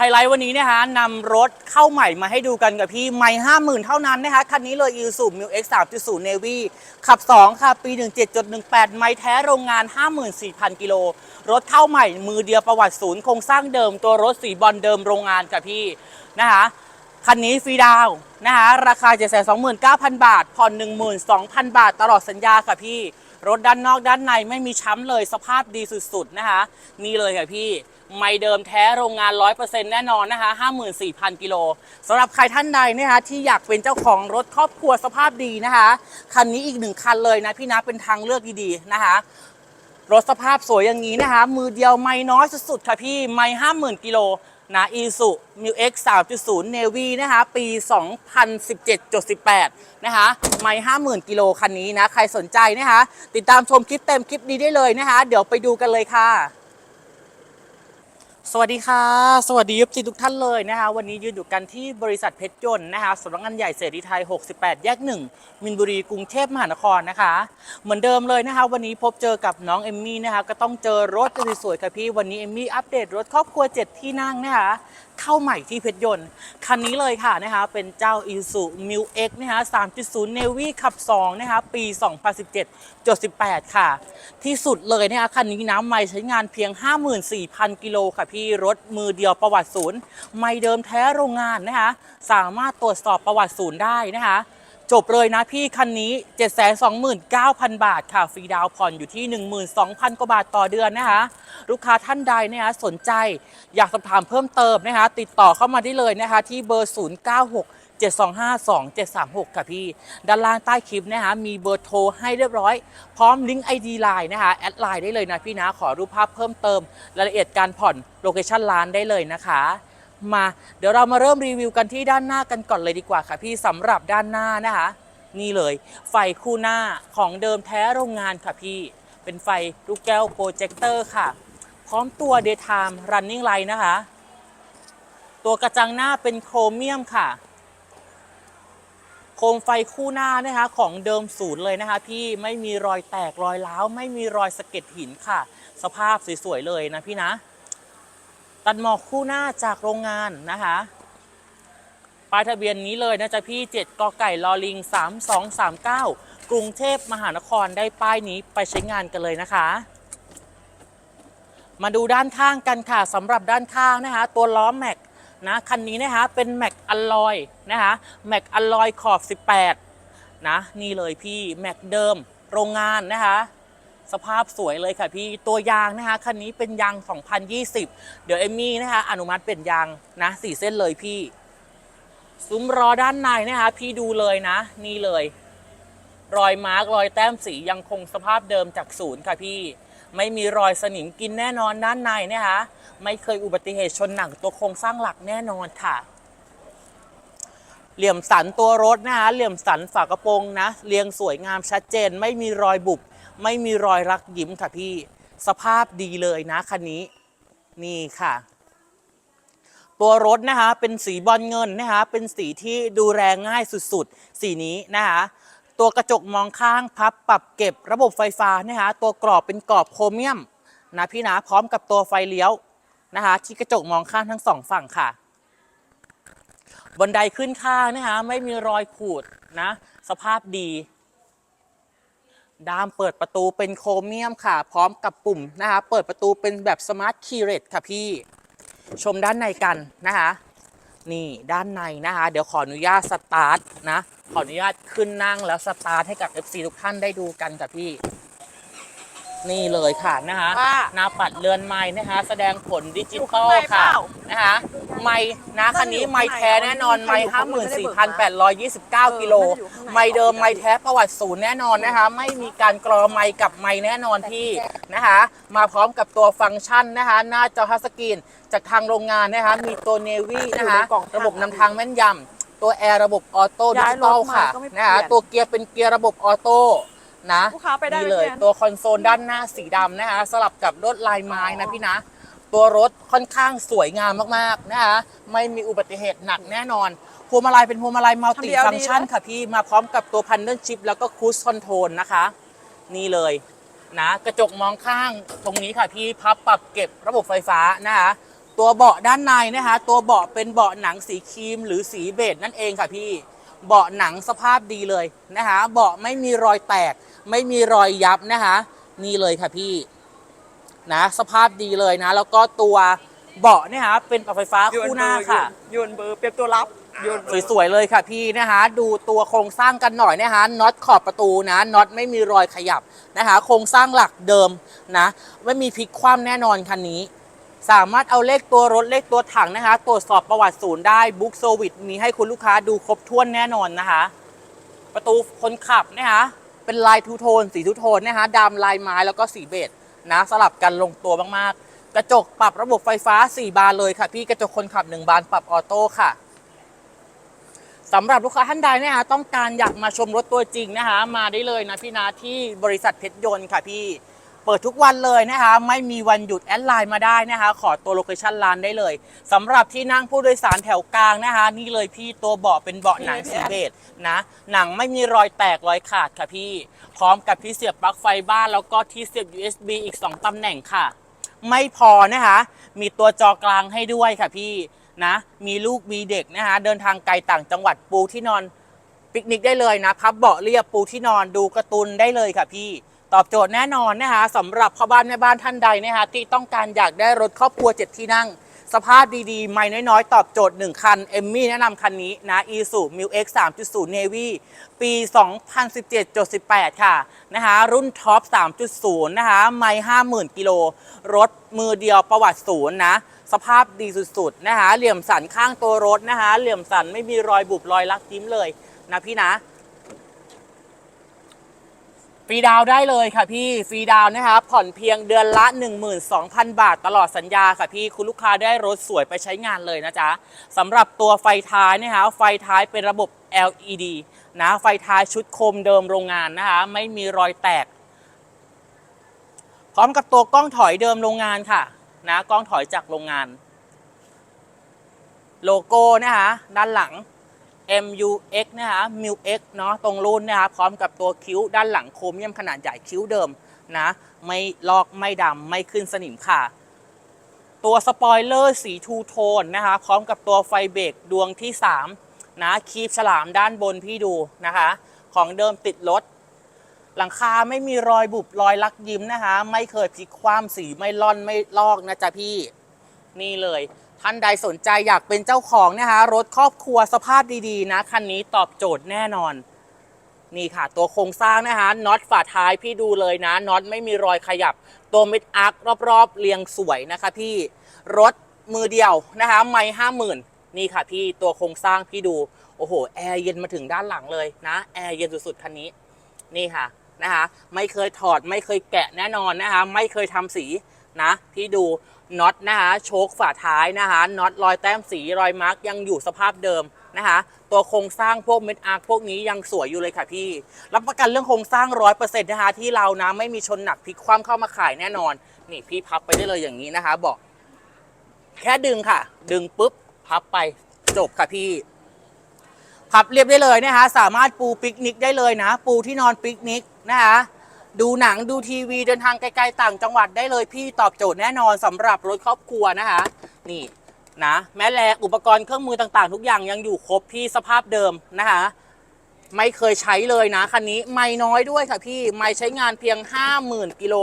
ไฮไลท์วันนี้นะคะนำรถเข้าใหม่มาให้ดูกันกับพี่ไม่ห้าหมื่นเท่านั้นนะคะคันนี้เลย i s u m i x 3.0 Navy ขับ 2 ค่ะ ปี 17.18 ไม่แท้โรงงาน 54,000 กิโล รถเข้าใหม่มือเดียวประวัติศูนย์โครงสร้างเดิมตัวรถสีบอลเดิมโรงงานกับพี่นะคะคันนี้ฟรีดาวน์นะคะราคา 729,000 บาทผ่อน12,000 บาท ตลอดสัญญาค่ะพี่ รถด้านนอกด้านในไม่มีช้ำเลยสภาพดีสุดๆนะคะ นี่เลยค่ะพี่ไม่เดิมแท้โรงงาน 100%แน่นอนนะคะ 54,000 กิโลสำหรับใครท่านใดนะคะที่อยากเป็นเจ้าของรถครอบครัวสภาพดีนะคะ คันนี้อีกหนึ่งคันเลยนะพี่นะเป็นทางเลือกดีๆนะคะรถสภาพสวยอย่างนี้นะคะ มือเดียวไม่น้อยสุดๆค่ะพี่ไม่ห้าหมื่นกิโล นะอีสุมิวเอ็กซ์สามจุดศูนย์เนวีนะคะปี 2017.18 นะคะไม่ห้าหมื่นกิโลคันนี้นะ ใครสนใจนะคะ ติดตามชมคลิปเต็มคลิปนี้ได้เลยนะคะ เดี๋ยวไปดูกันเลยค่ะ สวัสดีค่ะ สวัสดียุบจีทุกท่านเลยนะคะ วันนี้ยืนอยู่กันที่บริษัทเพชรยนต์นะคะสำนักงานใหญ่เสรีไทย 68 แยก 1 มินบุรีกรุงเทพมหานครนะคะ เหมือนเดิมเลยนะคะ วันนี้พบเจอกับน้องเอมมี่นะคะ ก็ต้องเจอรถสวยๆค่ะพี่ วันนี้เอมมี่อัปเดตรถครอบครัว 7 ที่นั่งนะคะ เข้าใหม่ที่เพชรยนต์ คันนี้เลยค่ะนะคะเป็นเจ้า i s u m i l X นะคะ3.0 Navy ขับ 2 นะคะปี 2017.18 ค่ะ ที่สุดเลยนะคะคันนี้น้ำไม่ใช้งานเพียง 54,000 กิโลค่ะพี่รถมือเดียวประวัติศูนย์ ไม่เดิมแท้โรงงานนะคะสามารถตรวจสอบประวัติศูนย์ได้นะคะ จบเลยนะพี่คันนี้ 729,000 บาทค่ะฟรีดาวน์ผ่อนอยู่ที่ 12,000 กว่าบาทต่อเดือนนะคะ ลูกค้าท่านใดนะคะสนใจอยากสอบถามเพิ่มเติมนะคะ ติดต่อเข้ามาได้เลยนะคะ ที่เบอร์ 096 725 2736 ค่ะพี่ ด้านล่างใต้คลิปนะคะมีเบอร์โทรให้เรียบร้อย พร้อมลิงก์ ID ไลน์นะคะ แอดไลน์ได้เลยนะพี่นะ ขอรูปภาพเพิ่มเติม รายละเอียดการผ่อนโลเคชั่นร้านได้เลยนะคะ มาเดี๋ยวเรามาเริ่มรีวิวกันที่ด้านหน้ากันก่อนเลยดีกว่าค่ะพี่สำหรับด้านหน้านะคะ นี่เลย ไฟคู่หน้าของเดิมแท้โรงงานค่ะพี่ เป็นไฟลูกแก้วโปรเจคเตอร์ค่ะ พร้อมตัว daytime running light นะคะ ตัวกระจังหน้าเป็นโครเมียมค่ะ โคมไฟคู่หน้านะคะของเดิมศูนย์เลยนะคะพี่ไม่มีรอยแตกรอยร้าวไม่มีรอยสะเก็ดหินค่ะ สภาพสวยๆเลยนะพี่นะ ตัดหมอกคู่หน้าจากโรงงานนะคะป้ายทะเบียนนี้เลยนะจ๊ะพี่ 7กไก่ลอลิง 3239 กรุงเทพมหานครได้ป้ายนี้ไปใช้งานกันเลยนะคะ มาดูด้านข้างกันค่ะสำหรับด้านข้างนะคะ ตัวล้อแม็กนะคันนี้นะคะเป็นแม็กอลลอยนะคะแม็กอลลอยขอบ 18 นะ นี่เลยพี่แม็กเดิมโรงงานนะคะ สภาพสวยเลยค่ะพี่ตัวยางนะคะคันนี้เป็นยาง 2020 เดี๋ยวเอมมี่นะคะอนุมัติเปลี่ยนยางนะสี่เส้นเลยพี่ซุ้มรอด้านในนะคะ พี่ดูเลยนะ นี่เลย รอยมาร์กรอยแต้มสียังคงสภาพเดิมจากศูนย์ค่ะพี่ ไม่มีรอยสนิมกินแน่นอนด้านในนะคะ ไม่เคยอุบัติเหตุชนหนักตัวโครงสร้างหลักแน่นอนค่ะ เหลี่ยมสันตัวรถนะคะเหลี่ยมสันฝากระโปรงนะเรียงสวยงามชัดเจน ไม่มีรอยบุบ ไม่มีรอยรักยิ้มค่ะพี่ สภาพดีเลยนะคันนี้ นี่ค่ะ ตัวรถนะคะ เป็นสีบอลเงินนะคะ เป็นสีที่ดูแลง่ายสุดๆ สีนี้นะคะตัวกระจกมองข้างพับปรับเก็บระบบไฟฟ้านะคะตัวกรอบเป็นกรอบโครเมียมนะพี่นะพร้อมกับตัวไฟเลี้ยวนะคะที่กระจกมองข้างทั้งสองฝั่งค่ะบันไดขึ้นข้างนะคะไม่มีรอยขูดนะ สภาพดี ดามเปิดประตูเป็นโครเมียมค่ะ พร้อมกับปุ่มนะคะ เปิดประตูเป็นแบบสมาร์ทคีย์เรทค่ะพี่ ชมด้านในกันนะคะ นี่ด้านในนะคะ เดี๋ยวขออนุญาตสตาร์ทนะ ขออนุญาตขึ้นนั่งแล้วสตาร์ทให้กับ FC ทุกท่านได้ดูกันค่ะพี่ นี่เลยค่ะนะคะว่าหน้าปัดเรือนไม้นะคะ แสดงผลดิจิตอลอยู่ข้างในค่ะเปล่านะคะไม้นะคันนี้ไม้แท้แน่นอนไม้ห้าหมื่นสี่พันแปดร้อยยี่สิบเก้ากิโลไม้เดิมไม้แท้ประวัติศูนย์แน่นอนนะคะ ไม่มีการกรอไม้กับไม้แน่นอนพี่นะคะ มาพร้อมกับตัวฟังก์ชันนะคะ หน้าจอทัชสกรีนจากทางโรงงานนะคะ มีตัวเนวี่นะคะ ระบบนำทางแม่นยำตัวแอร์ระบบออโต้ดิย้ายจิตอลรถมาค่ะก็ไม่เปลี่ยนนะคะตัวเกียร์เป็นเกียร์ระบบออโต้ นะลูกค้าไปได้นี่ไหมเลยพี่แอนตัวคอนโซลด้านหน้าสีดำนะคะ สลับกับรถลายไม้นะพี่นะ ตัวรถค่อนข้างสวยงามมากๆนะคะไม่มีอุบัติเหตุหนักแน่นอนพวงมาลัยเป็นพวงมาลัยมัลติทำ DLD ฟังก์ชันนะ ค่ะพี่มาพร้อมกับตัวพันเดิลชิพแล้วก็คู i คอนโทรลนะคะ นี่เลยนะ กระจกมองข้างตรงนี้ค่ะพี่พับปรับเก็บระบบไฟฟ้านะคะ ตัวเบาะด้านในนะคะ ตัวเบาะเป็นเบาะหนังสีครีมหรือสีเบจนั่นเองค่ะพี่ เบาะหนังสภาพดีเลยนะคะเบาะไม่มีรอยแตก ไม่มีรอยยับนะคะนี่เลยค่ะพี่นะสภาพดีเลยนะ แล้วก็ตัวเบาะเนี่ยฮะเป็นปรับไฟฟ้าคู่หน้าค่ะโยนเบอร์เปรียบตัวรับโยนเบอร์สวยๆเลยค่ะพี่นะคะดูตัวโครงสร้างกันหน่อยนะคะน็อตขอบประตูนะน็อตไม่มีรอยขยับนะคะโครงสร้างหลักเดิมนะไม่มีพลิกคว่ำแน่นอนคันนี้ สามารถเอาเลขตัวรถเลขตัวถังนะคะ ตรวจสอบประวัติศูนย์ได้บุ๊กโซวิตมีให้คุณลูกค้าดูครบถ้วนแน่นอนนะคะ ประตูคนขับนะคะเป็นลายทูโทน สีทูโทนนะคะดำลายไม้แล้วก็สีเบจนะสลับกันลงตัวมากๆ กระจกปรับระบบไฟฟ้า 4 บานเลยค่ะ พี่กระจกคนขับ 1 บานปรับออโต้ค่ะสำหรับลูกค้าท่านใดนะคะต้องการอยากมาชมรถตัวจริงนะคะ มาได้เลยนะพี่นาที่บริษัทเพชรยนต์ค่ะพี่ เปิดทุกวันเลยนะคะ ไม่มีวันหยุดแอดไลน์มาได้นะคะ ขอตัวโลเคชั่นร้านได้เลยสำหรับที่นั่งผู้โดยสารแถวกลางนะคะ นี่เลยพี่ตัวเบาะเป็นเบาะหนังสีเบจนะ หนังไม่มีรอยแตกรอยขาดค่ะพี่ พร้อมกับที่เสียบปลั๊กไฟบ้านแล้วก็ที่เสียบ USB อีก 2ตำแหน่งค่ะ ไม่พอนะคะ มีตัวจอกลางให้ด้วยค่ะพี่นะมีลูกมีเด็กนะคะเดินทางไกลต่างจังหวัดปูที่นอนปิกนิกได้เลยนะพับเบาะเรียบปูที่นอนดูการ์ตูนได้เลยค่ะพี่ ตอบโจทย์แน่นอนนะคะสำหรับพ่อบ้านแม่บ้านท่านใดนะคะที่ต้องการอยากได้รถครอบครัวเจ็ดที่นั่ง สภาพดีๆ ไม่น้อยๆ ตอบโจทย์ 1 คัน เอมมี่แนะนำคันนี้นะ e s u m i l x 3.0 Navy ปี 2017-18 ค่ะนะคะรุ่นท็อป 3.0 นะคะไม่50,000 กิโล รถมือเดียวประวัติศูนย์นะสภาพดีสุดๆนะคะเหลี่ยมสันข้างตัวรถนะคะเหลี่ยมสันไม่มีรอยบุบรอยลักยิ้มเลยนะพี่นะ ฟรีดาวได้เลยค่ะพี่ฟรีดาวน์นะคะผ่อนเพียงเดือนละ 12,000 บาท ตลอดสัญญาค่ะพี่คุณลูกค้าได้รถสวยไปใช้งานเลยนะจ๊ะสำหรับตัวไฟท้ายนะคะไฟท้ายเป็นระบบ LED นะไฟท้ายชุดโคมเดิมโรงงานนะคะไม่มีรอยแตก พร้อมกับตัวกล้องถอยเดิมโรงงานค่ะนะกล้องถอยจากโรงงาน โลโก้นะคะด้านหลัง MUX นะคะ MUX เนาะตรงรุ่นนะคะพร้อมกับตัวคิ้วด้านหลังโครเมียมขนาดใหญ่คิ้วเดิมนะ ไม่ลอกไม่ดำไม่ขึ้นสนิมค่ะ ตัวสปอยเลอร์สีทูโทนนะคะพร้อมกับตัวไฟเบรกดวงที่ 3 นะคีบฉลามด้านบนพี่ดูนะคะ ของเดิมติดรถหลังคาไม่มีรอยบุบรอยลักยิ้มนะคะ ไม่เคยพลิกคว่ำสีไม่ล่อนไม่ลอกนะจ๊ะพี่ นี่เลย ท่านใดสนใจอยากเป็นเจ้าของนะคะรถครอบครัวสภาพดีๆนะคันนี้ตอบโจทย์แน่นอน นี่ค่ะ ตัวโครงสร้างนะคะน็อตฝาท้ายพี่ดูเลยนะน็อตไม่มีรอยขยับ ตัวม็ดอาร์ครอบๆ เรียงสวยนะคะพี่รถมือเดียวนะคะไม่ห้าหมื่นนี่ค่ะพี่ตัวโครงสร้างพี่ดูโอ้โหแอร์เย็นมาถึงด้านหลังเลยนะแอร์เย็นสุดๆคันนี้นี่ค่ะนะคะไม่เคยถอดไม่เคยแกะแน่นอนนะคะไม่เคยทำสีนะพี่ดู น็อตนะคะโชคฝาท้ายนะคะน็อตรอยแต้มสีรอยมาร์กยังอยู่สภาพเดิมนะคะตัวโครงสร้างพวกเม็ดอาร์คพวกนี้ยังสวยอยู่เลยค่ะพี่ รับประกันเรื่องโครงสร้างร้อยเปอร์เซ็นต์นะคะที่เรานะไม่มีชนหนักพลิกคว่ำเข้ามาขายแน่นอน นี่พี่พับไปได้เลยอย่างนี้นะคะบอก แค่ดึงค่ะ ดึงปุ๊บพับไปจบค่ะพี่พับเรียบได้เลยนะคะสามารถปูปิกนิกได้เลยนะ ปูที่นอนปิกนิกนะคะ ดูหนังดูทีวีเดินทางไกลๆต่างจังหวัดได้เลยพี่ตอบโจทย์แน่นอนสำหรับรถครอบครัวนะคะ นี่นะแม้แลอุปกรณ์เครื่องมือต่างๆ ทุกอย่างยังอยู่ครบพี่สภาพเดิมนะคะ ไม่เคยใช้เลยนะคันนี้ไม่น้อยด้วยค่ะพี่ไม่ใช้งานเพียง 50,000กิโล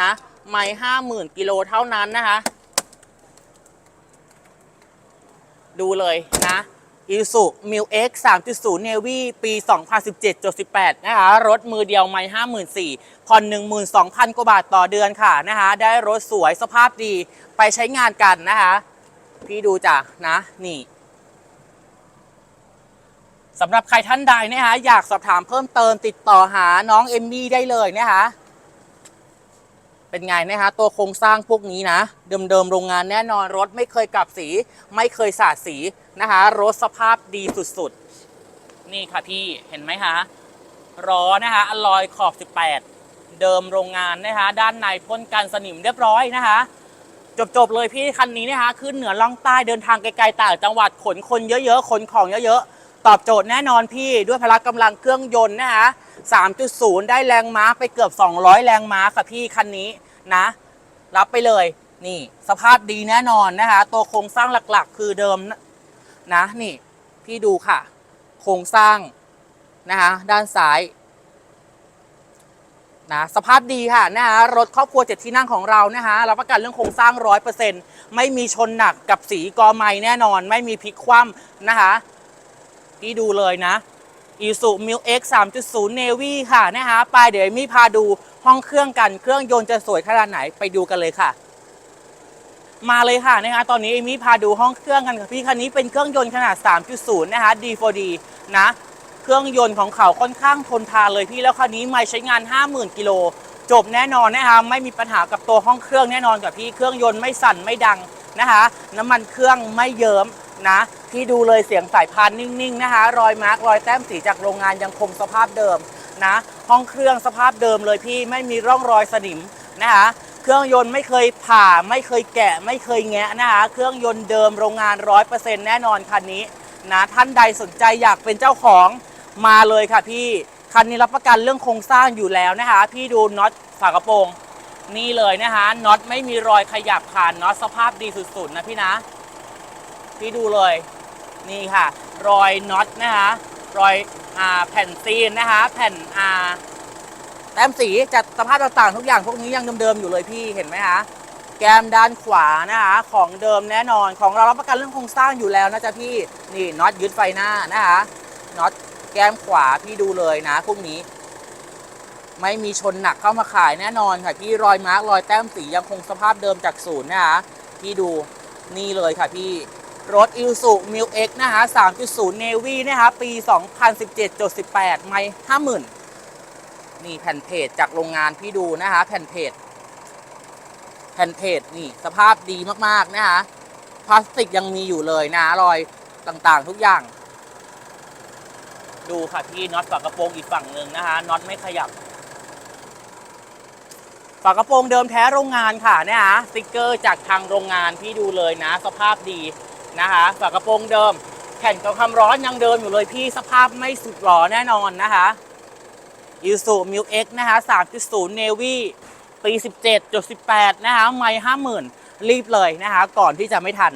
นะไม่50,000กิโลเท่านั้นนะคะ ดูเลยนะ i s u m i l X 3.0 Navy ปี2017-18นะคะรถมือเดียวไม่54,000ผ่อน12,000กว่าบาทต่อเดือนค่ะนะคะได้รถสวยสภาพดีไปใช้งานกันนะคะพี่ดูจ้ะนะนี่สำหรับใครท่านใดนะคะอยากสอบถามเพิ่มเติมติดต่อหาน้องเอมมี่ได้เลยนะคะ เป็นไงนะคะตัวโครงสร้างพวกนี้นะ เดิมๆโรงงานแน่นอนรถไม่เคยกลับสี ไม่เคยสาดสีนะคะรถสภาพดีสุดๆ นี่ค่ะพี่เห็นไหมคะล้อนะคะอลอยขอบ 18 เดิมโรงงานนะคะด้านในพ่นกันสนิมเรียบร้อยนะคะจบๆเลยพี่คันนี้นะคะขึ้นเหนือล่องใต้เดินทางไกลๆต่างจังหวัดขนคนเยอะๆขนของเยอะๆ ตอบโจทย์แน่นอนพี่ด้วยพละกำลังเครื่องยนต์นะคะ3.0 ได้แรงม้าไปเกือบ 200 แรงม้าค่ะพี่คันนี้ นะ รับไปเลยนี่สภาพดีแน่นอนนะคะ ตัวโครงสร้างหลักๆ คือเดิมนะนี่ พี่ดูค่ะ โครงสร้างนะคะด้านซ้ายนะสภาพดีค่ะนะคะรถครอบครัวเจ็ดที่นั่งของเรานะคะรับประกันเรื่องโครงสร้างร้อยเปอร์เซ็นต์ไม่มีชนหนักกับสีกอไม้แน่นอน ไม่มีพลิกคว่ำนะคะพี่ดูเลยนะ อีสุมิวเอ็ก3.0 Navy ค่ะนะคะไปเดี๋ยวมี่พาดูห้องเครื่องกันเครื่องยนต์จะสวยขนาดไหนไปดูกันเลยค่ะ มาเลยค่ะนะคะตอนนี้เอมี่พาดูห้องเครื่องกันค่ะพี่คันนี้เป็นเครื่องยนต์ขนาด 3.0 นะคะ D4D นะ เครื่องยนต์ของเขาค่อนข้างทนทานเลยพี่แล้วคันนี้ไม่ใช้งาน 50,000 กิโลจบแน่นอนนะคะไม่มีปัญหากับตัวห้องเครื่องแน่นอนกับพี่เครื่องยนต์ไม่สั่นไม่ดังนะคะ น้ำมันเครื่องไม่เยิ้ม นะพี่ดูเลยเสียงสายพานนิ่งๆนะคะ รอยมาร์กรอยแต้มสีจากโรงงานยังคงสภาพเดิมนะ ห้องเครื่องสภาพเดิมเลยพี่ไม่มีร่องรอยสนิมนะคะเครื่องยนต์ไม่เคยผ่าไม่เคยแกะ ไม่เคยแงะนะคะเครื่องยนต์เดิมโรงงาน100%แน่นอนคันนี้นะท่านใดสนใจอยากเป็นเจ้าของมาเลยค่ะพี่คันนี้รับประกันเรื่องโครงสร้างอยู่แล้วนะคะ พี่ดูน็อตฝากระโปรง นี่เลยนะคะน็อตไม่มีรอยขยับขาดน็อตสภาพดีสุดๆนะพี่นะ พี่ดูเลย นี่ค่ะ รอยน็อตนะคะรอยอ่าแผ่นซีนนะคะ แผ่นอ่าแต้มสีจัดสภาพต่างๆทุกอย่างพวกนี้ยังเดิมๆอยู่เลยพี่เห็นไหมคะแก้มด้านขวานะคะของเดิมแน่นอนของเรารับประกันเรื่องโครงสร้างอยู่แล้วนะจ๊ะพี่นี่น็อตยึดไฟหน้านะคะน็อตแก้มขวาพี่ดูเลยนะพวกนี้ ไม่มีชนหนักเข้ามาขายแน่นอนค่ะพี่รอยมาร์กรอยแต้มสียังคงสภาพเดิมจากศูนย์นะคะพี่ดูนี่เลยค่ะพี่ รถอิลสุมิวเอ็กนะคะ3.0 Navy นะคะปี 2017.18 ไม่ 50,000 นี่แผ่นเพจจากโรงงานพี่ดูนะคะ แผ่นเพจ แผ่นเพจนี่สภาพดีมากๆนะคะพลาสติกยังมีอยู่เลยนะรอยต่างๆ ทุกอย่าง ดูค่ะพี่น็อตฝากระโปรงอีกฝั่งหนึ่งนะคะน็อตไม่ขยับฝากระโปรงเดิมแท้โรงงานค่ะนะคะสติกเกอร์จากทางโรงงานพี่ดูเลยนะ สภาพดี นะคะฝากระโปรงเดิม แผ่นกับความร้อนยังเดิมอยู่เลยพี่สภาพไม่สุดหล่อแน่นอนนะคะอิสุมิวเอ็กนะคะ3.0 Navy ปี 17.18 นะคะไม่50,000 รีบเลยนะคะ ก่อนที่จะไม่ทัน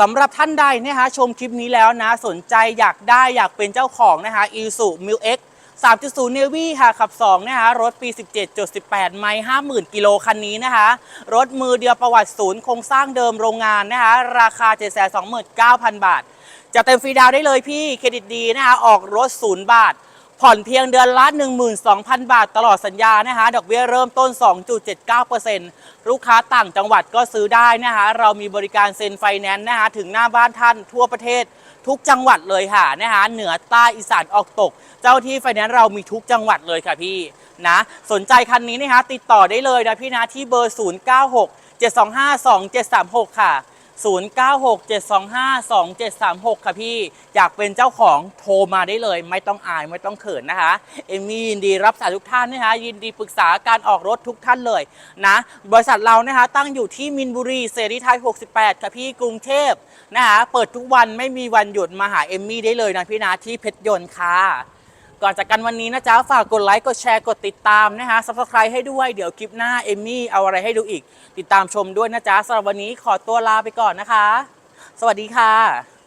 สำหรับท่านใดนะคะชมคลิปนี้แล้วนะ สนใจอยากได้อยากเป็นเจ้าของนะคะ i s u m i l X 3.0 Navy ค่ะขับ 2 นะคะ รถปี 17.18 ไม่50,000 กิโลคันนี้นะคะ รถมือเดียวประวัติศูนย์โครงสร้างเดิมโรงงานนะคะ ราคา 729,000 บาท จะเต็มฟรีดาวได้เลยพี่ เครดิตดีนะคะ ออกรถ 0 บาท ผ่อนเพียงเดือนละ 12,000 บาทตลอดสัญญานะคะ ดอกเบี้ยเริ่มต้น 2.79%ลูกค้าต่างจังหวัดก็ซื้อได้นะคะ เรามีบริการเซ็นไฟแนนซ์นะคะ ถึงหน้าบ้านท่านทั่วประเทศทุกจังหวัดเลยค่ะนะคะเหนือใต้อีสานออกตก เจ้าที่ไฟแนนซ์เรามีทุกจังหวัดเลยค่ะพี่นะสนใจคันนี้นะคะติดต่อได้เลยนะพี่นะที่เบอร์ 096 725 2736 ค่ะ 0967252736 ค่ะพี่ อยากเป็นเจ้าของโทรมาได้เลย ไม่ต้องอายไม่ต้องเขินนะคะ เอมมี่ยินดีรับสายทุกท่านนะคะยินดีปรึกษาการออกรถทุกท่านเลยนะ บริษัทเรานะคะตั้งอยู่ที่มินบุรีเสรีไทย 68 ค่ะพี่กรุงเทพนะคะเปิดทุกวันไม่มีวันหยุดมาหาเอมมี่ได้เลยนะพี่นะที่เพชรยนต์ค่ะ ก่อนจากกันวันนี้นะจ๊ะ ฝากกดไลค์ กดแชร์ กดติดตามนะคะซับสไครต์ให้ด้วย เดี๋ยวคลิปหน้า เอมมี่เอาอะไรให้ดูอีก ติดตามชมด้วยนะจ๊ะสำหรับวันนี้ขอตัวลาไปก่อนนะคะ สวัสดีค่ะ